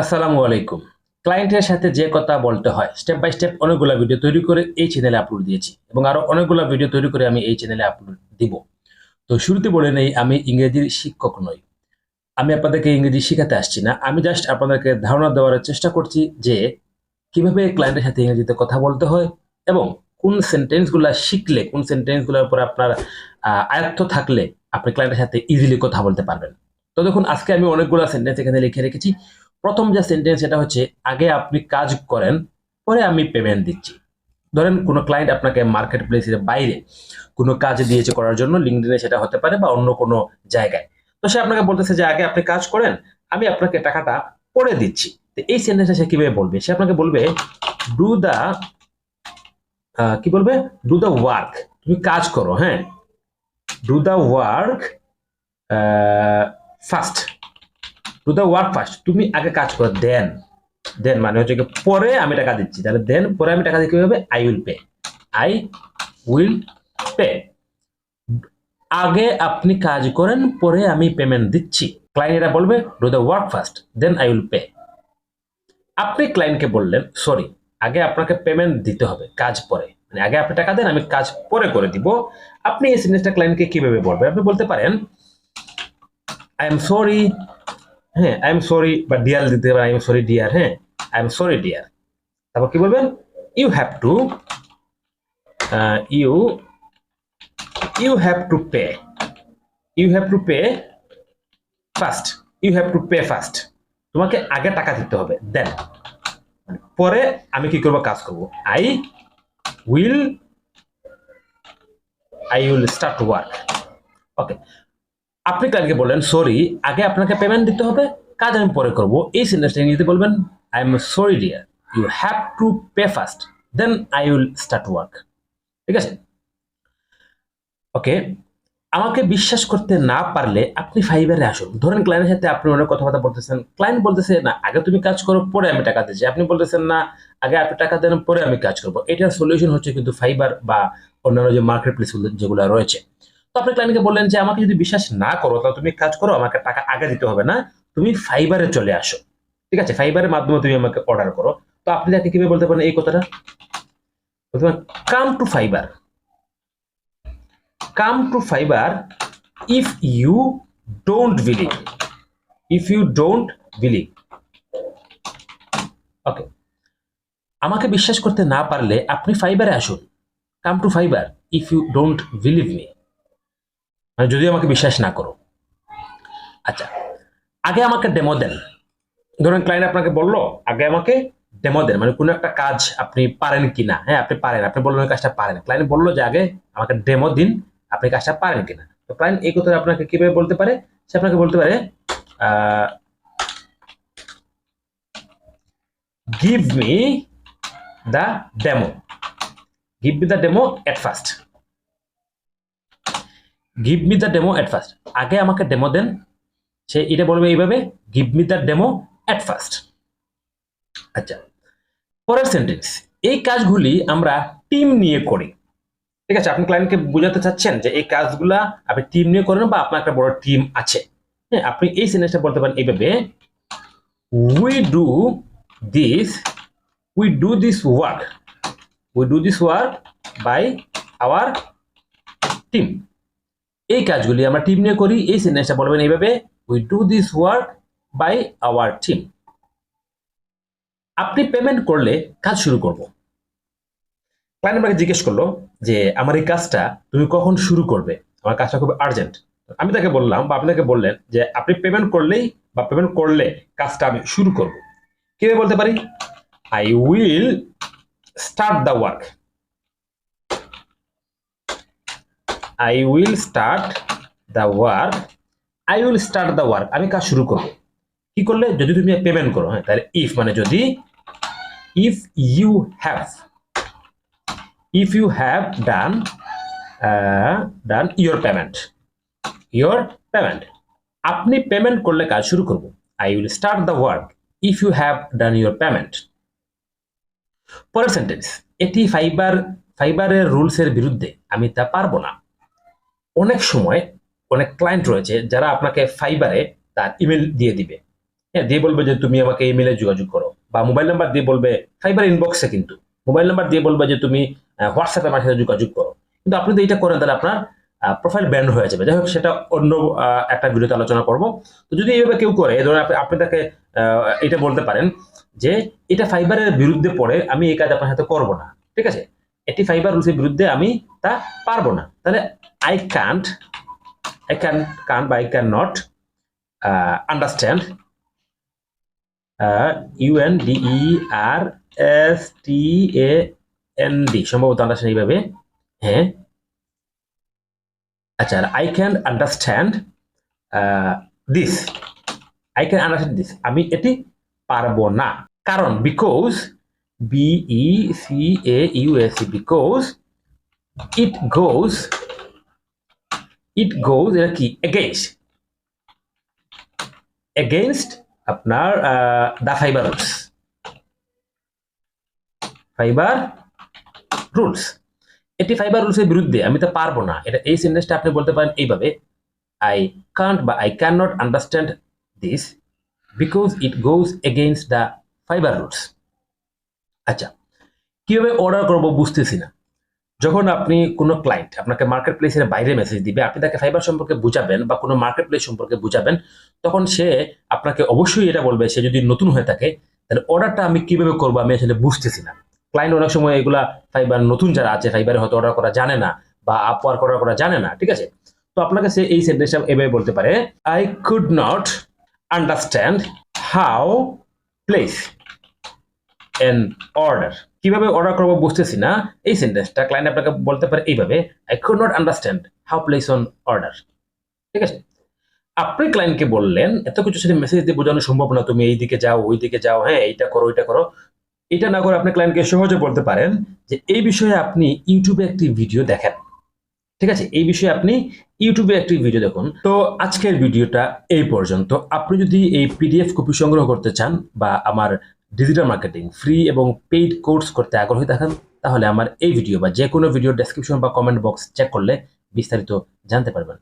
আসসালামু আলাইকুম। ক্লায়েন্টের সাথে যে কথা বলতে হয় স্টেপ বাই স্টেপ অনেকগুলো ভিডিও তৈরি করে এই চ্যানেলে আপলোড দিয়েছি এবং আরও অনেকগুলো ভিডিও তৈরি করে আমি এই চ্যানেলে আপলোড দিব। তো শুরুতে বলে নেই, আমি ইংরেজির শিক্ষক নই। আমি আপনাদেরকে ইংরেজি শেখাতে আসছি না। আমি জাস্ট আপনাদেরকে ধারণা দেওয়ার চেষ্টা করছি যে কীভাবে ক্লায়েন্টের সাথে ইংরেজিতে কথা বলতে হয় এবং কোন সেন্টেন্সগুলো শিখলে, কোন সেন্টেন্সগুলোর উপর আপনার আয়ত্ত থাকলে আপনি ক্লায়েন্টের সাথে ইজিলি কথা বলতে পারবেন। তো দেখুন, আজকে আমি অনেকগুলো সেন্টেন্স এখানে লিখে রেখেছি। প্রথম যে সেন্টেন্স সেটা হচ্ছে, আগে আপনি কাজ করেন, পরে আমি পেমেন্ট দিচ্ছি। ধরেন কোনো ক্লায়েন্ট আপনাকে মার্কেট প্লেসের বাইরে কোনো কাজ দিয়েছে করার জন্য লিঙ্কডিনে সেটা হতে পারে বা অন্য কোনো জায়গায়। তো সে আপনাকে বলতেছে যে, আগে আপনি কাজ করেন, আমি আপনাকে টাকাটা পরে দিচ্ছি। তো এই সেন্টেন্সটা সে কীভাবে বলবে? সে আপনাকে বলবে ডু দা কি বলবে? ডু দ্য ওয়ার্ক তুমি কাজ করো হ্যাঁ? Do the work first to the work first তুমি আগে কাজ করো দেন দেন মানে হচ্ছে পরে আমি টাকা দিচ্ছি। তাহলে দেন পরে আমি টাকা দিই কীভাবে? I will pay I will pay আগে আপনি কাজ করেন, পরে আমি পেমেন্ট দিচ্ছি। ক্লায়েন্ট এটা বলবে do the work first then I will pay আপনি ক্লায়েন্টকে বললেন সরি আগে আপনাকে পেমেন্ট দিতে হবে কাজ পরে। মানে আগে আপনি টাকা দেন, আমি কাজ পরে করে দিব। আপনি এই সিনেসটা ক্লায়েন্টকে কীভাবে বলবেন? আপনি বলতে পারেন আই এম সরি হ্যাঁ আই এম সরি বা ডিয়ার দিতে পারেন আই এম সরি ডিয়ার হ্যাঁ আই এম সরি ডিয়ার তারপর কি বলবেন? You have to you you have to pay you have to pay first you have to pay first তোমাকে আগে টাকা দিতে হবে দেন পরে আমি কি করব? কাজ করব। I will I will start work okay আপনি কালকে বললেন সরি আগে আপনাকে পেমেন্ট দিতে হবে, কাজ আমি পরে করব। এই সেন্টেন্সটা ইংরেজিতে বলবেন I am sorry dear you have to pay first then I will start work ঠিক আছে? ওকে আমাকে বিশ্বাস করতে না পারলে আপনি ফাইবারে আসুন। ধরেন ক্লায়েন্টের সাথে আপনি অনেক কথাবার্তা বলতেছেন ক্লায়েন্ট বলতেছে, না, আগে তুমি কাজ করো, পরে আমি টাকা দিচ্ছি। আপনি বলতেছেন, না, আগে আপনি টাকা দেন, পরে আমি কাজ করব। এটার সলিউশন হচ্ছে কিন্তু ফাইবার বা অন্যান্য যে মার্কেট প্লেসগুলো যেগুলো রয়েছে। তো আপনি ক্লায়েন্টকে বললেন যে, আমাকে যদি বিশ্বাস না করো, তাহলে তুমি কাজ করো, আমাকে টাকা আগে দিতে হবে না, তুমি ফাইবারে চলে আসো। ঠিক আছে? ফাইবারের মাধ্যমে তুমি আমাকে অর্ডার করো। তো আপনি তাকে কীভাবে বলতে পারেন এই কথাটা? Come to Fiverr come to Fiverr if you don't believe if you don't believe okay আমাকে বিশ্বাস করতে না পারলে আপনি ফাইবারে আসুন। Come to Fiverr if you don't believe me মানে যদি আমাকে বিশ্বাস না করো। আচ্ছা আগে আমাকে ডেমো দেন। ধরুন ক্লায়েন্ট আপনাকে বলল, আগে আমাকে ডেমো দেন। মানে কোনো একটা কাজ আপনি পারেন কিনা? হ্যাঁ আপনি পারেন। আপনি বললেন কাজটা পারেন। ক্লায়েন্ট বলল যে, আগে আমাকে ডেমো দিন, আপনি কাজটা পারেন কিনা? তো ক্লায়েন্ট এই কথা আপনাকে কীভাবে বলতে পারে? সে আপনাকে বলতে পারে give me the demo give me the demo at first give me the demo at first আগে আমাকে ডেমো দেন। সে এটা বলবে এইভাবে give me the demo at first আচ্ছা পরের সেন্টেন্স এই কাজগুলি আমরা টিম নিয়ে করি। ঠিক আছে, আপনি ক্লায়েন্টকে বোঝাতে চাচ্ছেন যে এই কাজগুলা আপনি টিম নিয়ে করেন বা আপনার একটা বড় টিম আছে। হ্যাঁ আপনি এই সেন্টেন্সটা বলতে পারেন এইভাবে we do this we do this work we do this work by our team এই কাজগুলি আমরা টিম নিয়ে করি, এই সেন্টেন্সটা বলবেন এইভাবে we do this work by our team আপনি পেমেন্ট করলে কাজ শুরু করব। ক্লায়েন্ট আমাকে জিজ্ঞেস করল যে, আমার এই কাজটা তুমি কখন শুরু করবে? আমার কাজটা খুব আর্জেন্ট আমি তাকে বললাম বা আপনি তাকে বললেন যে, আপনি পেমেন্ট করলেই বা পেমেন্ট করলে কাজটা আমি শুরু করব। কীভাবে বলতে পারি? I will start the work I will start the work I will start the work আমি কাজ শুরু করব। কি করলে? যদি তুমি পেমেন্ট করো হ্যাঁ তাহলে ইফ মানে যদি if you have if you have done done your payment your payment আপনি পেমেন্ট করলে কাজ শুরু করব। I will start the work if you have done your payment পরের সেন্টেন্স এটি ফাইবার ফাইবারের রুলসের বিরুদ্ধে আমি তা পারব না। অনেক সময় অনেক ক্লায়েন্ট রয়েছে যারা আপনাকে ফাইবারে তার ইমেল দিয়ে দিবে। হ্যাঁ দিয়ে বলবে যে তুমি আমাকে ইমেলে যোগাযোগ করো বা মোবাইল নাম্বার দিয়ে বলবে ফাইবার ইনবক্সে কিন্তু। মোবাইল নাম্বার দিয়ে বলবে যে তুমি হোয়াটসঅ্যাপে আমার সাথে যোগাযোগ করো। কিন্তু আপনি যদি এটা করেন তাহলে আপনার প্রোফাইল ব্যান্ড হয়ে যাবে। যাই হোক সেটা অন্য একটা ভিডিওতে আলোচনা করব। তো যদি এইভাবে কেউ করে ধরুন আপনি তাকে এটা বলতে পারেন যে এটা ফাইবারের বিরুদ্ধে পড়ে আমি এই কাজ আপনার সাথে করব না। ঠিক আছে? এটি ফাইবার রুলসের বিরুদ্ধে আমি তা পারব না। তাহলে I can't I can can't বা I cannot understand U N D E R S T A N D সম্ভবত আন্ডারস্ট্যান্ড এইভাবে হ্যাঁ। আচ্ছা I can understand this I can understand this আমি এটি পারব না। কারণ because B E C A U S E because it goes it goes এটা কি? এগেইনস্ট এগেইনস্ট আপনার the Fiverr rules Fiverr rules এটি ফাইবার রুলসের বিরুদ্ধে, আমি তো পারব না। এটা এই সেন্টেন্সটা আপনি বলতে পারেন এইভাবে আই কান্ট বা I cannot understand this because it goes against the Fiverr rules আচ্ছা কীভাবে অর্ডার করব বুঝতেছি না। যখন আপনি কোনো ক্লায়েন্ট আপনাকে মার্কেট প্লেসের বাইরে মেসেজ দিবে, আপনি তাকে ফাইবার সম্পর্কে বুঝাবেন বা কোনো মার্কেট প্লেস সম্পর্কে বুঝাবেন, তখন সে আপনাকে অবশ্যই এটা বলবে, সে যদি নতুন হয়ে থাকে, তাহলে অর্ডারটা আমি কীভাবে করব আমি আসলে বুঝতেছি না। ক্লায়েন্ট অনেক সময় এগুলা ফাইবার নতুন যারা আছে ফাইবারে হয়তো অর্ডার করা জানে না বা আপওয়ার্ক অর্ডার করা জানে না, ঠিক আছে? তো আপনাকে সে এই সেন্টেন্সটা এভাবে বলতে পারে I could not understand how place an order কীভাবে অর্ডার করব বুঝতেছি না। এই সেন্টেন্সটা ক্লায়েন্ট আপনাকে বলতে পারে এইভাবে I could not understand how place on order ঠিক আছে? আপনি ক্লায়েন্টকে বললেন, এত কিছু সেটা মেসেজ দিয়ে বোঝানো সম্ভব না, তুমি এই দিকে যাও ওই দিকে যাও হ্যাঁ এইটা করো, ওইটা করো। এটা না করে আপনি ক্লায়েন্টকে সহজে বলতে পারেন যে, এই বিষয়ে আপনি ইউটিউবে একটি ভিডিও দেখেন। ঠিক আছে? এই বিষয়ে আপনি ইউটিউবে একটি ভিডিও দেখুন। তো আজকের ভিডিওটা এই পর্যন্ত। আপনি যদি এই পিডিএফ কপি সংগ্রহ করতে চান বা আমার ডিজিটাল মার্কেটিং ফ্রি এবং পেইড কোর্স করতে আগ্রহী থাকেন, তাহলে আমার এই ভিডিও বা যে কোনো ভিডিও ডেসক্রিপশন বা কমেন্ট বক্স চেক করলে বিস্তারিত জানতে পারবেন।